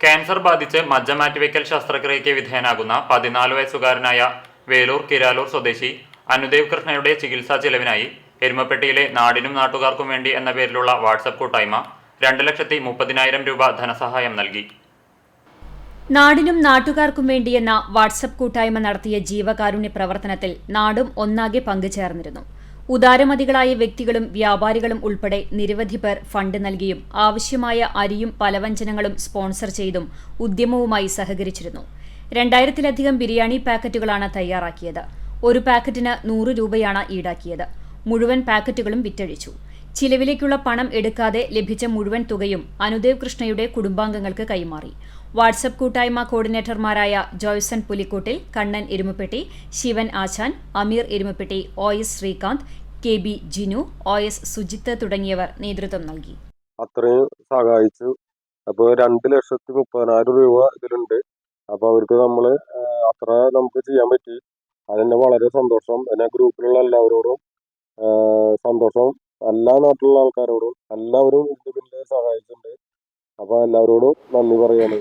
Cancer ബാധിച്ച് മജ്ജ മാറ്റിവെക്കൽ ശസ്ത്രക്രിയയ്ക്ക് വിധേയനാകുന്ന പതിനാല് വയസ്സുകാരനായ വേലൂർ കിരാലൂർ സ്വദേശി അനുദേവ് കൃഷ്ണയുടെ ചികിത്സാ ചെലവിനായി എരുമപ്പെട്ടിയിലെ നാടിനും നാട്ടുകാർക്കും വേണ്ടി എന്ന പേരിലുള്ള വാട്സപ്പ് കൂട്ടായ്മ രണ്ട് ലക്ഷത്തി മുപ്പതിനായിരം രൂപ ധനസഹായം നൽകി. നാടിനും നാട്ടുകാർക്കും വേണ്ടിയെന്ന വാട്സപ്പ് കൂട്ടായ്മ നടത്തിയ ജീവകാരുണ്യ പ്രവർത്തനത്തിൽ നാടും ഒന്നാകെ പങ്കുചേർന്നിരുന്നു. ഉദാരമതികളായ വ്യക്തികളും വ്യാപാരികളും ഉൾപ്പെടെ നിരവധി പേർ ഫണ്ട് നൽകിയും ആവശ്യമായ അരിയും പലവ്യഞ്ജനങ്ങളും സ്പോൺസർ ചെയ്തും ഉദ്യമവുമായി സഹകരിച്ചിരുന്നു. രണ്ടായിരത്തിലധികം ബിരിയാണി പാക്കറ്റുകളാണ് തയ്യാറാക്കിയത്. ഒരു പാക്കറ്റിന് നൂറ് രൂപയാണ് ഈടാക്കിയത്. മുഴുവൻ പാക്കറ്റുകളും വിറ്റഴിച്ചു. ചിലവിലേക്കുള്ള പണം എടുക്കാതെ ലഭിച്ച മുഴുവൻ തുകയും അനുദേവ് കൃഷ്ണയുടെ കുടുംബാംഗങ്ങൾക്ക് കൈമാറി. വാട്സപ്പ് കൂട്ടായ്മ കോർഡിനേറ്റർമാരായ Joyson Pulikottil Kannan Erumappetty Sivan Asan Ameer Erumappetty O S Sreekanth K B Jinu O S Sujith തുടങ്ങിയവർ നേതൃത്വം നൽകി. അത്രയും സഹായിച്ചു. അപ്പോൾ രണ്ട് ലക്ഷത്തി മുപ്പതിനായിരം രൂപ ഇതിലുണ്ട്. അപ്പോൾ അവർക്ക് നമ്മൾ അത്ര നമുക്ക് ചെയ്യാൻ പറ്റി. അതിന് വളരെ സന്തോഷം. പിന്നെ ഗ്രൂപ്പിലുള്ള എല്ലാവരോടും സന്തോഷം എല്ലാ നാട്ടിലുള്ള ആൾക്കാരോടും എല്ലാവരും ഇതിൽ സഹായിച്ചിട്ടുണ്ട്. അപ്പോൾ എല്ലാവരോടും നന്ദി പറയാണ്.